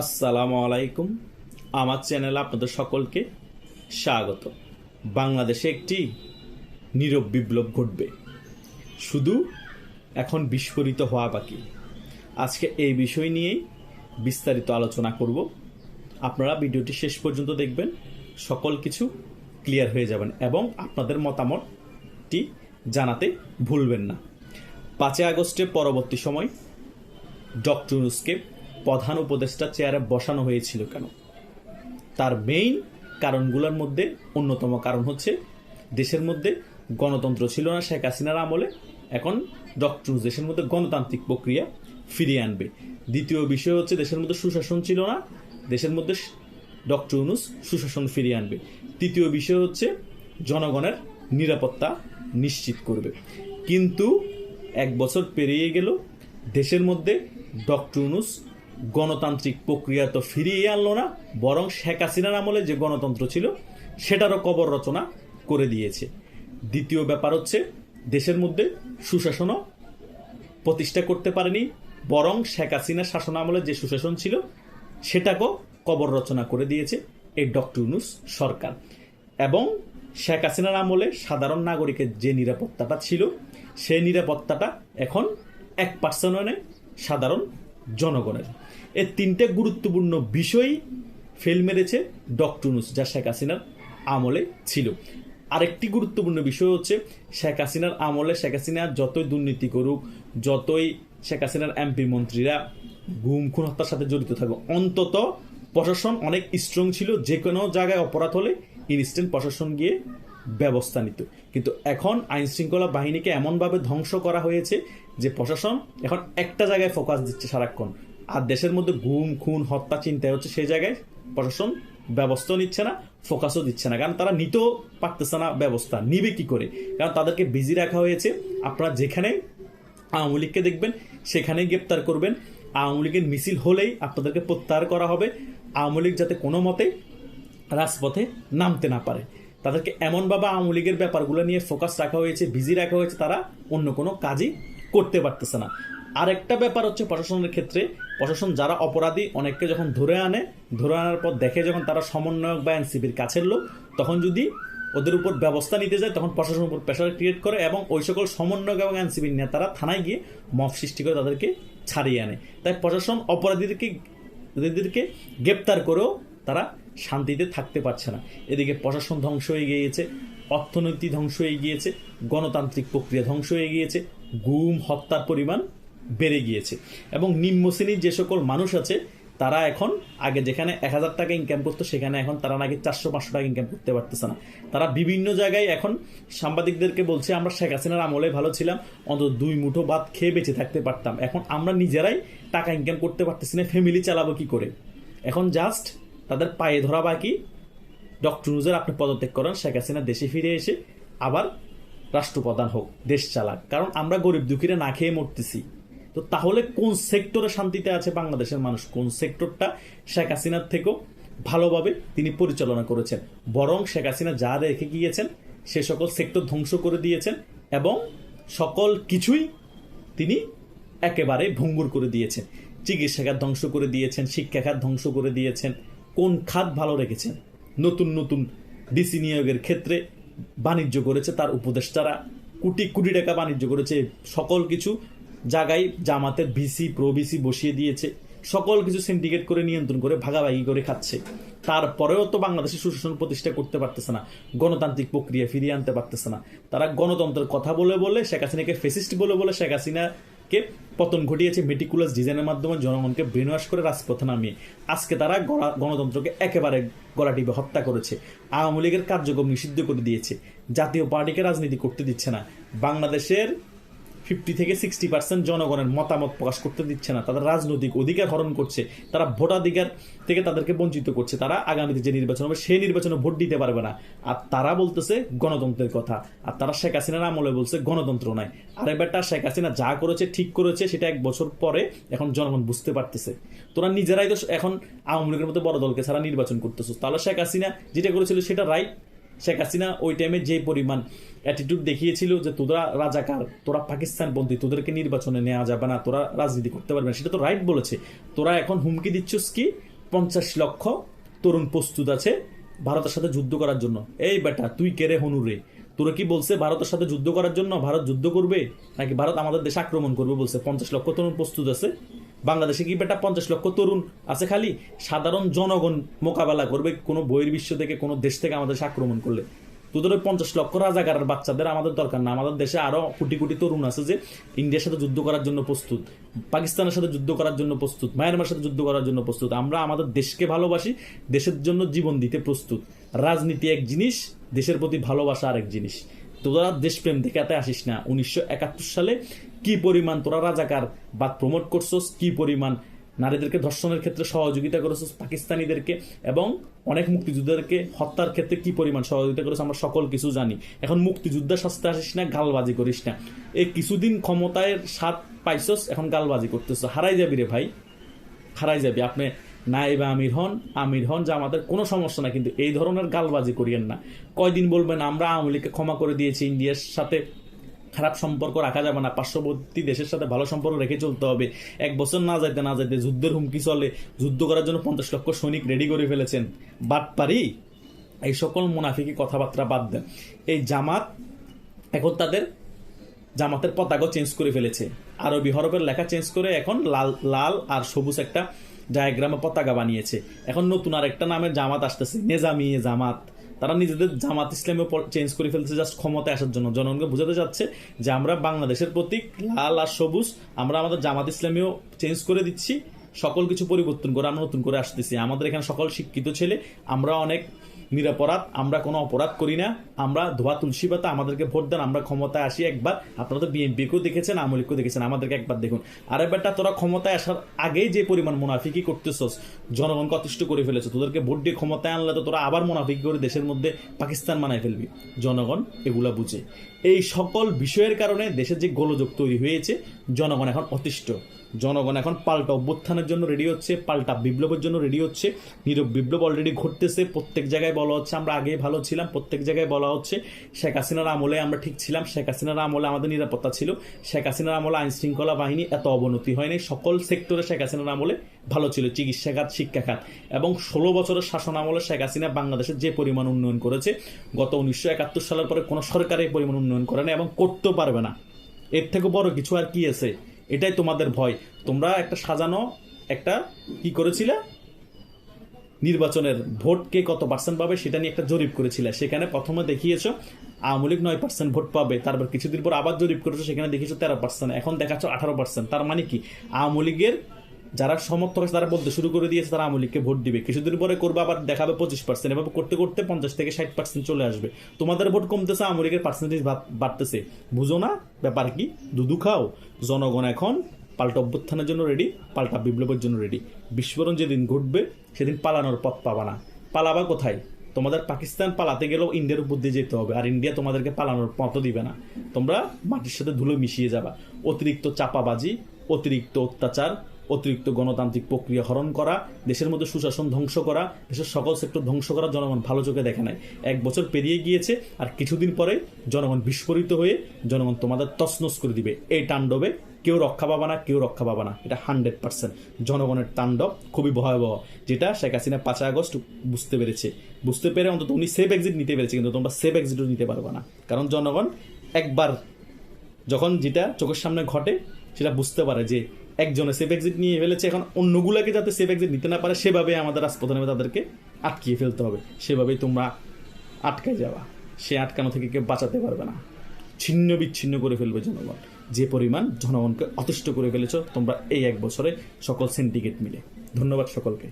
আসসালামু আলাইকুম। আমার চ্যানেলে আপনাদের সকলকে স্বাগত। বাংলাদেশে একটি নীরব বিপ্লব ঘটবে। শুধু এখন বিস্ফোরিত হওয়া বাকি। আজকে এই বিষয় নিয়েই বিস্তারিত আলোচনা করব। আপনারা ভিডিওটি শেষ পর্যন্ত দেখবেন, সকল কিছু ক্লিয়ার হয়ে যাবেন এবং আপনাদের মতামতটি জানাতে ভুলবেন না। পাঁচই আগস্টের পরবর্তী সময় ডক্টর ইউনুসকে প্রধান উপদেষ্টা চেয়ারে বসানো হয়েছিল কেন? তার মেইন কারণগুলোর মধ্যে অন্যতম কারণ হচ্ছে, দেশের মধ্যে গণতন্ত্র ছিল না শেখ হাসিনার আমলে, এখন ডক্টর দেশের মধ্যে গণতান্ত্রিক প্রক্রিয়া ফিরিয়ে আনবে। দ্বিতীয় বিষয় হচ্ছে, দেশের মধ্যে সুশাসন ছিল না, দেশের মধ্যে ডক্টর ইউনুস সুশাসন ফিরিয়ে আনবে। তৃতীয় বিষয় হচ্ছে, জনগণের নিরাপত্তা নিশ্চিত করবে। কিন্তু এক বছর পেরিয়ে গেল, দেশের মধ্যে ডক্টর ইউনুস গণতান্ত্রিক প্রক্রিয়া তো ফিরিয়ে আনলো না, বরং শেখ হাসিনার আমলে যে গণতন্ত্র ছিল, সেটারও কবর রচনা করে দিয়েছে। দ্বিতীয় ব্যাপার হচ্ছে, দেশের মধ্যে সুশাসনও প্রতিষ্ঠা করতে পারেনি, বরং শেখ হাসিনার শাসন আমলে যে সুশাসন ছিল, সেটাকেও কবর রচনা করে দিয়েছে এই ডক্টর ইউনুস সরকার। এবং শেখ হাসিনার আমলে সাধারণ নাগরিকের যে নিরাপত্তাটা ছিল, সেই নিরাপত্তাটা এখন এক পার্সেন্টে সাধারণ জনগণের। এই তিনটে গুরুত্বপূর্ণ বিষয়ই ফেল মেরেছে ডক্টর যা শেখ হাসিনার আমলে ছিল। আরেকটি গুরুত্বপূর্ণ বিষয় হচ্ছে, শেখ হাসিনার আমলে শেখ হাসিনা যতই দুর্নীতি করুক, যতই শেখ হাসিনার এমপি মন্ত্রীরা গুম খুন হত্যার সাথে জড়িত থাকুক, অন্তত প্রশাসন অনেক স্ট্রং ছিল, যে কোনো জায়গায় অপরাধ হলে ইনস্ট্যান্ট প্রশাসন গিয়ে ব্যবস্থা নিত। কিন্তু এখন আইন শৃঙ্খলা বাহিনীকে এমনভাবে ধ্বংস করা হয়েছে যে প্রশাসন এখন একটা জায়গায় ফোকাস দিচ্ছে সারাক্ষণ। আর দেশের মধ্যে গুম, খুন, হত্যা চিন্তায় হচ্ছে সেই জায়গায় প্রশাসন ব্যবস্থা নিচ্ছে না, ফোকাসও দিচ্ছে না। কারণ তারা নিতেও পারতেছে না ব্যবস্থা। নিবে কি করে? কারণ তাদেরকে বিজি রাখা হয়েছে। আপনারা যেখানে আওয়ামী লীগকে দেখবেন, সেখানেই গ্রেপ্তার করবেন। আওয়ামী লীগের মিছিল হলেই আপনাদেরকে প্রত্যাহার করা হবে। আওয়ামী লীগ যাতে কোনো মতে রাজপথে নামতে না পারে। তাদেরকে এমনভাবে আওয়ামী লীগের ব্যাপারগুলো নিয়ে ফোকাস রাখা হয়েছে বিজি রাখা হয়েছে, তারা অন্য কোনো কাজই করতে পারতেছে না। আরেকটা ব্যাপার হচ্ছে প্রশাসনের ক্ষেত্রে, প্রশাসন যারা অপরাধী, অনেককে যখন ধরে আনে, ধরে আনার পর দেখে যখন তারা সমন্বয়ক বা এনসিপির কাছের লোক, তখন যদি ওদের উপর ব্যবস্থা নিতে যায়, তখন প্রশাসনের উপর প্রেশার ক্রিয়েট করে এবং ওই সকল সমন্বয়ক এবং এনসিপির নেতারা থানায় গিয়ে মফ সৃষ্টি করে তাদেরকে ছাড়িয়ে আনে। তাই প্রশাসন অপরাধীদেরকে গ্রেপ্তার করেও তারা শান্তিতে থাকতে পারছে না। এদিকে প্রশাসন ধ্বংস হয়ে গিয়েছে অর্থনীতি ধ্বংস হয়ে গিয়েছে, গণতান্ত্রিক প্রক্রিয়া ধ্বংস হয়ে গিয়েছে, গুম, হত্যার পরিমাণ বেড়ে গিয়েছে। এবং নিম্ন শ্রেণির যে সকল মানুষ আছে, তারা এখন আগে যেখানে এক হাজার টাকা ইনকাম করতো, সেখানে এখন তারা নাকি চারশো, পাঁচশো টাকা ইনকাম করতে পারতেছে না। তারা বিভিন্ন জায়গায় এখন সাংবাদিকদেরকে বলছে, আমরা শেখ হাসিনার আমলে ভালো ছিলাম, অন্তত দুই মুঠো ভাত খেয়ে বেঁচে থাকতে পারতাম। এখন আমরা নিজেরাই টাকা ইনকাম করতে পারতেছি না ফ্যামিলি চালাবো কি করে? এখন জাস্ট তাদের পায়ে ধরা বাকি। ডক্টর নুজের আপনি পদত্যাগ করেন, শেখ হাসিনা দেশে ফিরে এসে আবার রাষ্ট্রপ্রধান হোক, দেশ চালাক। কারণ আমরা গরিব দুঃখীরা না খেয়ে মরতেছি। তো তাহলে কোন সেক্টরে শান্তিতে আছে বাংলাদেশের মানুষ? কোন সেক্টরটা শেখ হাসিনার থেকেও ভালোভাবে তিনি পরিচালনা করেছেন? বরং শেখ হাসিনা যা রেখে গিয়েছেন, সে সকল সেক্টর ধ্বংস করে দিয়েছেন এবং সকল কিছুই তিনি একেবারে ভঙ্গুর করে দিয়েছেন। চিকিৎসা খাত ধ্বংস করে দিয়েছেন শিক্ষা খাত ধ্বংস করে দিয়েছেন। কোন খাত ভালো রেখেছেন? নতুন নতুন ডিসি নিয়োগের ক্ষেত্রে বাণিজ্য করেছে তার উপদেষ্টারা। কোটি কোটি টাকা বাণিজ্য করেছে সকল কিছু জায়গায় জামাতের ভিসি, প্রো ভিসি বসিয়ে দিয়েছে। সকল কিছু সিন্ডিকেট করে নিয়ন্ত্রণ করে, ভাগাভাগি করে খাচ্ছে। তারপরেও তো বাংলাদেশে সুশাসন প্রতিষ্ঠা করতে পারতেছে না, গণতান্ত্রিক প্রক্রিয়া ফিরিয়ে আনতে পারতেছে না। তারা গণতন্ত্রের কথা বলে বলে শেখ হাসিনাকে ফেসিস্ট বলে বলে শেখ হাসিনাকে পতন ঘটিয়েছে মেটিকুলাস ডিজাইনের মাধ্যমে জনগণকে ব্রেনওয়াশ করে রাজপথে নামিয়ে। আজকে তারা গণা- গণতন্ত্রকে একেবারে গলা টিপে হত্যা করেছে, আওয়ামী লীগের কার্যক্রম নিষিদ্ধ করে দিয়েছে। জাতীয় পার্টিকে রাজনীতি করতে দিচ্ছে না। বাংলাদেশের ফিফটি থেকে সিক্সটি পার্সেন্ট জনগণের মতামত প্রকাশ করতে দিচ্ছে না। তাদের রাজনৈতিক অধিকার হরণ করছে, তারা ভোটাধিকার থেকে তাদেরকে বঞ্চিত করছে। তারা আগামীতে যে নির্বাচন হবে, সেই নির্বাচনে ভোট দিতে পারবে না। আর তারা বলতেছে গণতন্ত্রের কথা। আর তারা শেখ হাসিনার আমলে বলছে গণতন্ত্র নাই আর এবারটা শেখ হাসিনা যা করেছে, ঠিক করেছে, সেটা এক বছর পরে এখন জনগণ বুঝতে পারতেছে। তোরা নিজেরাই তো এখন আওয়ামী লীগের মতো বড় দলকে ছাড়া নির্বাচন করতেছো তাহলে শেখ হাসিনা যেটা করেছিল সেটা রাইট শেখ হাসিনা ওই টাইমে যে পরিমাণ অ্যাটিটিউড দেখিয়েছিল যে তোরা রাজাকার তোরা পাকিস্তান বন্দী, তোদেরকে নির্বাচনে নেওয়া যাবে না, তোরা রাজনীতি করতে পারবে না। সেটা তো রাইট বলেছে। তোরা এখন হুমকি দিচ্ছিস কি? পঞ্চাশ লক্ষ তরুণ প্রস্তুত আছে ভারতের সাথে যুদ্ধ করার জন্য। এই বেটা, তুই কেরে হনুরে তোরা কি বলছে ভারতের সাথে যুদ্ধ করার জন্য ভারত যুদ্ধ করবে? নাকি ভারত আমাদের দেশে আক্রমণ করবে বলছে? পঞ্চাশ লক্ষ তরুণ প্রস্তুত আছে। বাংলাদেশে কি বেটা পঞ্চাশ লক্ষ তরুণ আছে খালি? সাধারণ জনগণ মোকাবেলা করবে কোনো বহির্বিশ্ব থেকে, কোনো দেশ থেকে আমাদের আক্রমণ করলে। তোদের ওই পঞ্চাশ লক্ষ রাজাগারের বাচ্চাদের আমাদের দরকার না। আমাদের দেশে আরও কোটি কোটি তরুণ আছে যে ইন্ডিয়ার সাথে যুদ্ধ করার জন্য প্রস্তুত, পাকিস্তানের সাথে যুদ্ধ করার জন্য প্রস্তুত মায়ানমার সাথে যুদ্ধ করার জন্য প্রস্তুত। আমরা আমাদের দেশকে ভালোবাসি, দেশের জন্য জীবন দিতে প্রস্তুত। রাজনীতি এক জিনিস, দেশের প্রতি ভালোবাসা আরেক জিনিস। তোরা দেশপ্রেম দেখাতে আসিস না। উনিশশো একাত্তর সালে কি পরিমাণ তোরা রাজাকার? বা প্রমোট করছস, কি পরিমাণ? নারীদেরকে ধর্ষণের ক্ষেত্রে সহযোগিতা করেছিস পাকিস্তানিদেরকে এবং অনেক মুক্তিযোদ্ধাদেরকে হত্যার ক্ষেত্রে কি পরিমাণ সহযোগিতা করেছে আমরা সকল কিছু জানি। এখন মুক্তিযোদ্ধা শাস্তে আসিস না, গালবাজি করিস না। এই কিছুদিন ক্ষমতায় স্বাদ পাইছস, এখন গালবাজি করতেছ হারাই যাবি রে ভাই। হারাই যাবি। আপনি নাইবা আমির হন আমির হন যে আমাদের কোনো সমস্যা না কিন্তু এই ধরনের গালবাজি করিয়েন না। কয়দিন বলবেন, আমরা আওয়ামী লীগকে ক্ষমা করে দিয়েছি, ইন্ডিয়ার সাথে খারাপ সম্পর্ক রাখা যাবে না। পার্শ্ববর্তী দেশের সাথে ভালো সম্পর্ক রেখে চলতে হবে। এক বছর না যাইতে না যাইতে যুদ্ধের হুমকি চলে। যুদ্ধ করার জন্য পঞ্চাশ লক্ষ সৈনিক রেডি করে ফেলেছেন। বাট পারি, এই সকল মুনাফিকি কথাবার্তা বাদ দেন। এই জামাত এখন তাদের জামাতের পতাকাও চেঞ্জ করে ফেলেছে। আরবি হরফের লেখা চেঞ্জ করে এখন লাল লাল আর সবুজ একটা ডায়াগ্রামে পতাকা বানিয়েছে। এখন নতুন আর একটা নামের জামাত আসতেছে। নেজামিয়ে জামাত। তারা নিজেদের জামাত ইসলামে চেঞ্জ করে ফেলছে জাস্ট ক্ষমতা আসার জন্য। জনগণকে বোঝাতে চাচ্ছে যে আমরা বাংলাদেশের প্রতীক লাল আর সবুজ, আমরা আমাদের জামাত ইসলামীও চেঞ্জ করে দিচ্ছি, সকল কিছু পরিবর্তন করে, আমরা নতুন করে আসতেছি। আমাদের এখানে সকল শিক্ষিত ছেলে, আমরা অনেক নিরাপরাধ, আমরা কোনো অপরাধ করি না। আমরা ধোয়া তুলসী পাতা, আমাদেরকে ভোট দেন, আমরা ক্ষমতায় আসি একবার। আপনারা তো বিএনপিকেও দেখেছেন আওয়ামী লীগকেও দেখেছেন, আমাদেরকে একবার দেখুন। আর এবারটা তোরা ক্ষমতায় আসার আগেই যে পরিমাণ মুনাফিকি করতেছস জনগণকে অতিষ্ঠ করে ফেলেছো। তোদেরকে ভোট দিয়ে ক্ষমতায় আনলে তো তোরা আবার মুনাফিকি করে দেশের মধ্যে পাকিস্তান বানায় ফেলবি। জনগণ এগুলা বুঝে। এই সকল বিষয়ের কারণে দেশের যে গোলযোগ তৈরি হয়েছে, জনগণ এখন অতিষ্ঠ। জনগণ এখন পাল্টা অভ্যুত্থানের জন্য রেডি হচ্ছে, পাল্টা বিপ্লবের জন্য রেডি হচ্ছে। নীরব বিপ্লব অলরেডি ঘটতেছে, প্রত্যেক জায়গায় বলা হচ্ছে, আমরা আগে ভালো ছিলাম, প্রত্যেক জায়গায় বলা হচ্ছে, শেখ হাসিনার আমলে আমরা ঠিক ছিলাম, শেখ হাসিনার আমলে আমাদের নিরাপত্তা ছিল, শেখ হাসিনার আমলে আইন শৃঙ্খলা বাহিনী এত অবনতি হয়নি সকল সেক্টরে শেখ হাসিনার আমলে ভালো ছিল চিকিৎসা খাত শিক্ষা খাত এবং ষোলো বছরের শাসন আমলে শেখ হাসিনা বাংলাদেশের যে পরিমাণ উন্নয়ন করেছে, গত উনিশশো একাত্তর সালের পরে কোনো সরকার এই পরিমাণ উন্নয়ন করে না এবং করতেও পারবে না। এর থেকে বড় কিছু আর কি আছে? এটাই তোমাদের ভয়। তোমরা একটা সাজানো, একটা কি করেছিলে? নির্বাচনের ভোটকে কত পার্সেন্ট পাবে সেটা নিয়ে একটা জরিপ করেছিলে। সেখানে প্রথমে দেখিয়েছো, আওয়ামী লীগ নয় পার্সেন্ট ভোট পাবে, তারপর কিছুদিন পর আবার জরিপ করেছ, সেখানে দেখিয়েছো তেরো পার্সেন্ট এখন দেখাচ্ছ আঠারো পার্সেন্ট তার মানে কি? আওয়ামী লীগের যারা সমর্থক আছে, তারা বলতে শুরু করে দিয়েছে, তারা আওয়ামী ভোট দিবে। কিছুদিন পরে করবে, আবার দেখাবে পঁচিশ পার্সেন্ট এভাবে করতে করতে পঞ্চাশ থেকে ষাট পার্সেন্ট চলে আসবে। তোমাদের ভোট কমতেছে, আওয়ামী লীগের পার্সেন্টেজ বাড়তেছে। বুঝো না, ব্যাপার কি? দুধু খাও। জনগণ এখন পাল্টা অভ্যুত্থানের জন্য রেডি পাল্টা বিপ্লবের জন্য রেডি বিস্ফোরণ যেদিন ঘটবে, সেদিন পালানোর পথ পাবা না। পালাবা কোথায়? তোমাদের পাকিস্তান পালাতে গেলেও ইন্ডিয়ার উপর দিয়ে যেতে হবে, আর ইন্ডিয়া তোমাদেরকে পালানোর পথও দিবে না। তোমরা মাটির সাথে ধুলো মিশিয়ে যাবা। অতিরিক্ত চাপাবাজি, অতিরিক্ত অত্যাচার অতিরিক্ত গণতান্ত্রিক প্রক্রিয়া হরণ করা, দেশের মধ্যে সুশাসন ধ্বংস করা, দেশের সকল সেক্টর ধ্বংস করা জনগণ ভালো চোখে দেখে নাই। এক বছর পেরিয়ে গিয়েছে আর কিছুদিন পরে জনগণ বিস্ফোরিত হয়ে জনগণ তোমাদের তছনছ করে দিবে। এই তাণ্ডবে কেউ রক্ষা পাবা না, কেউ রক্ষা পাবা না। এটা হান্ড্রেড পার্সেন্ট জনগণের তাণ্ডব, খুবই ভয়াবহ, যেটা শেখ হাসিনা পাঁচই আগস্ট বুঝতে পেরেছে। বুঝতে পেরে অন্তত উনি সেফ এক্সিট নিতে পেরেছে, কিন্তু তোমরা সেফ এক্সিটও নিতে পারবে না। কারণ জনগণ একবার যখন যেটা চোখের সামনে ঘটে, সেটা বুঝতে পারে যে একজনে সেফ এক্সিট নিয়ে ফেলেছে, এখন অন্যগুলোকে যাতে সেফ এক্সিট নিতে না পারে, সেভাবে আমাদের রাজপথে তাদেরকে আটকিয়ে ফেলতে হবে। সেভাবেই তোমরা আটকে যাওয়া সে আটকানো থেকে কেউ বাঁচাতে পারবে না। ছিন্ন বিচ্ছিন্ন করে ফেলবে জনগণ। যে পরিমাণ জনগণকে অতিষ্ঠ করে ফেলেছ, তোমরা এই এক বছরে সকল সিন্ডিকেট মিলে। ধন্যবাদ সকলকে।